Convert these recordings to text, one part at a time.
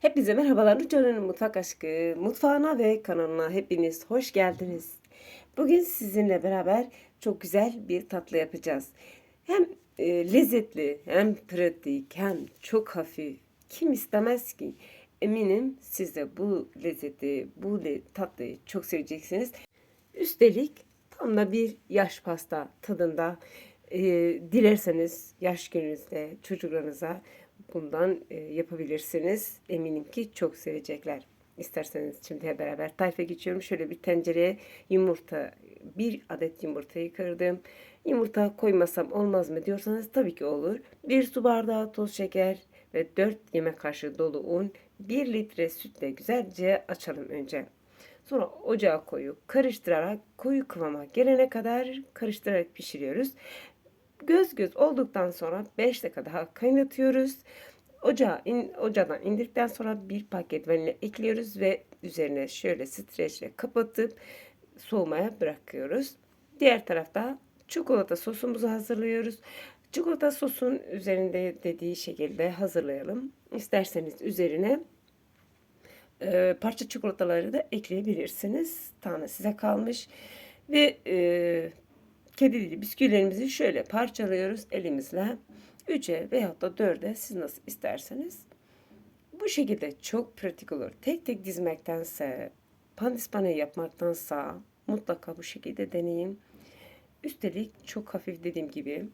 Hepinize merhabalar. Lütfen Mutfak Aşkı mutfağına ve kanalına hepiniz hoş geldiniz. Bugün sizinle beraber çok güzel bir tatlı yapacağız. Hem e, lezzetli hem pratik hem çok hafif. Kim istemez ki? Eminim siz de bu lezzeti, bu tatlıyı çok seveceksiniz. Üstelik tam da bir yaş pasta tadında. E, dilerseniz yaş gününüzde çocuklarınıza bundan e, yapabilirsiniz. Eminim ki çok sevecekler. İsterseniz şimdi hep beraber tarife geçiyorum. Şöyle bir tencereye yumurta, bir adet yumurtayı kırdım. Yumurta koymasam olmaz mı diyorsanız tabii ki olur. Bir su bardağı toz şeker ve 4 yemek kaşığı dolu un, 1 litre sütle güzelce açalım önce. Sonra ocağa koyup karıştırarak koyu kıvama gelene kadar karıştırarak pişiriyoruz. Göz göz olduktan sonra 5 dakika daha kaynatıyoruz. Ocağa in, ocağdan indirdikten sonra bir paket vanilya ekliyoruz ve üzerine şöyle streçle kapatıp soğumaya bırakıyoruz. Diğer tarafta çikolata sosumuzu hazırlıyoruz. Çikolata sosun üzerinde dediği şekilde hazırlayalım. İsterseniz üzerine e, parça çikolataları da ekleyebilirsiniz. Tane size kalmış. Ve e, kedi dili bisküvilerimizi şöyle parçalıyoruz elimizle. 3'e veyahut da 4'e siz nasıl isterseniz. Bu şekilde çok pratik olur. Tek tek dizmektense, pandispanya yapmaktansa mutlaka bu şekilde deneyin. Üstelik çok hafif dediğim gibi.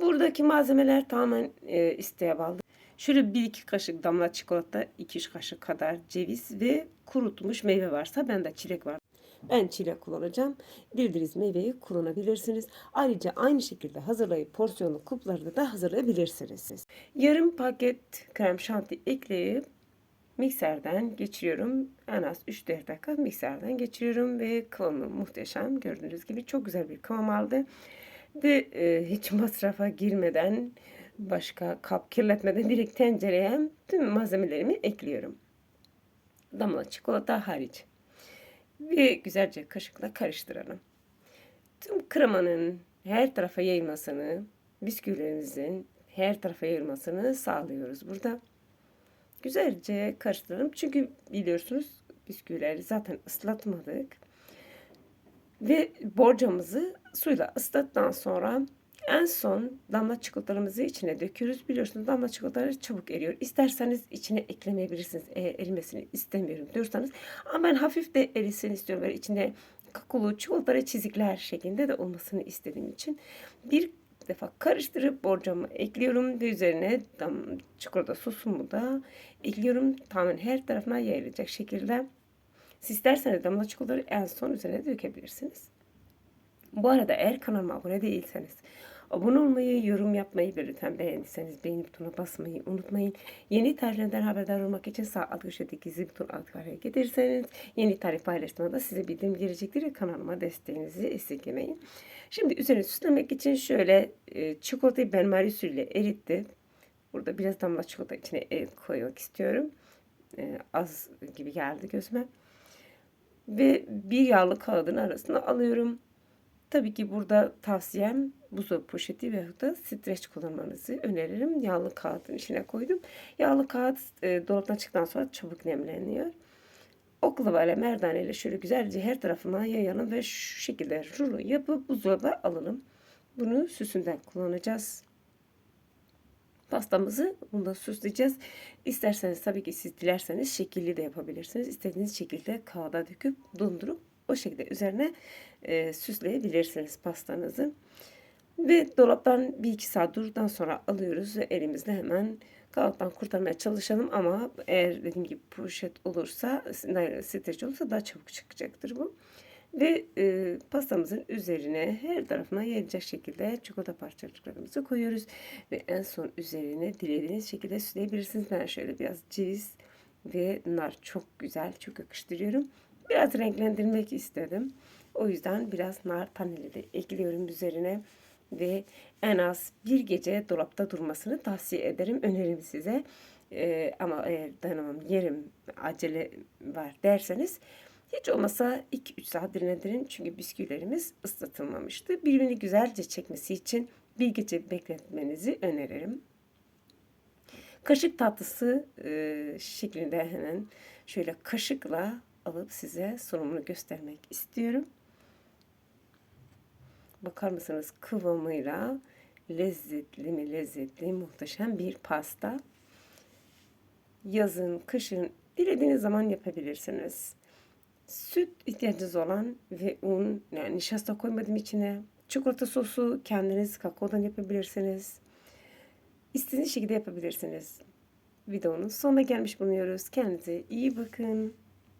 Buradaki malzemeler tamamen e, isteğe bağlı. Şöyle 1-2 kaşık damla çikolata, 2-3 kaşık kadar ceviz ve kurutulmuş meyve varsa bende çilek var. Ben çilek kullanacağım. Dildiğiniz meyveyi kullanabilirsiniz. Ayrıca aynı şekilde hazırlayıp porsiyonlu kupları da hazırlayabilirsiniz. Yarım paket krem şanti ekleyip mikserden geçiriyorum. En az 3-4 dakika mikserden geçiriyorum ve kıvamı muhteşem. Gördüğünüz gibi çok güzel bir kıvam aldı. Ve e, hiç masrafa girmeden başka kap kirletmeden direkt tencereye tüm malzemelerimi ekliyorum. Damla çikolata hariç. Ve güzelce kaşıkla karıştıralım. Tüm kremanın her tarafa yayılmasını, bisküvilerimizin her tarafa yayılmasını sağlıyoruz burada. Güzelce karıştıralım. Çünkü biliyorsunuz bisküvileri zaten ıslatmadık. Ve borcamızı suyla ıslattıktan sonra en son damla çikolatalarımızı içine döküyoruz. Biliyorsunuz damla çikolataları çabuk eriyor. İsterseniz içine eklemeyebilirsiniz. Eğer erimesini istemiyorum diyorsanız. Ama ben hafif de erisin istiyorum. Böyle içinde kakulu çikolatalı çizikler şeklinde de olmasını istediğim için bir defa karıştırıp borcamı ekliyorum ve üzerine dam, çikolata sosumu da ekliyorum. Tamamen her tarafına yayılacak şekilde. Siz isterseniz damla çikolatayı en son üzerine dökebilirsiniz. Bu arada eğer kanalıma abone değilseniz abone olmayı, yorum yapmayı ve lütfen beğendiyseniz beğeni butonuna basmayı unutmayın. Yeni tariflerden haberdar olmak için sağ alt köşedeki gizli buton alt ederseniz yeni tarif paylaştığımda size bildirim gelecektir ve kanalıma desteğinizi esirgemeyin. Şimdi üzerine süslemek için şöyle e, çikolatayı benmari usulüyle eritti. Burada biraz damla çikolata içine e, koymak istiyorum. E, az gibi geldi gözüme. Ve bir yağlı kağıdın arasına alıyorum. Tabii ki burada tavsiyem buzdolabı poşeti ve da streç kullanmanızı öneririm. Yağlı kağıdın içine koydum. Yağlı kağıt e, dolaptan çıktıktan sonra çabuk nemleniyor. Oklava ile merdane ile şöyle güzelce her tarafına yayalım ve şu şekilde rulo yapıp buzdolabına alalım. Bunu süsünden kullanacağız. Pastamızı bunda süsleyeceğiz. İsterseniz tabii ki siz dilerseniz şekilli de yapabilirsiniz. İstediğiniz şekilde kağıda döküp dondurup o şekilde üzerine e, süsleyebilirsiniz pastanızı. Ve dolaptan bir iki saat durduktan sonra alıyoruz ve elimizle hemen kağıttan kurtarmaya çalışalım ama eğer dediğim gibi poşet olursa, streç olursa daha çabuk çıkacaktır bu. Ve e, pastamızın üzerine her tarafına yayılacak şekilde çikolata parçacıklarımızı koyuyoruz. Ve en son üzerine dilediğiniz şekilde süsleyebilirsiniz. Ben şöyle biraz ceviz ve nar çok güzel, çok yakıştırıyorum. Biraz renklendirmek istedim. O yüzden biraz nar taneli de ekliyorum üzerine. Ve en az bir gece dolapta durmasını tavsiye ederim, öneririm size. Ee, ama eğer dayanamam, yerim, acele var derseniz hiç olmasa 2-3 saat dinlendirin. Çünkü bisküvilerimiz ıslatılmamıştı. Birbirini güzelce çekmesi için bir gece bekletmenizi öneririm. Kaşık tatlısı e, şeklinde hemen şöyle kaşıkla alıp size sunumunu göstermek istiyorum. Bakar mısınız kıvamıyla lezzetli mi lezzetli muhteşem bir pasta. Yazın, kışın dilediğiniz zaman yapabilirsiniz. Süt ihtiyacınız olan ve un, yani nişasta koymadım içine. Çikolata sosu kendiniz kakaodan yapabilirsiniz. İstediğiniz şekilde yapabilirsiniz. Videonun sonuna gelmiş bulunuyoruz. Kendinize iyi bakın.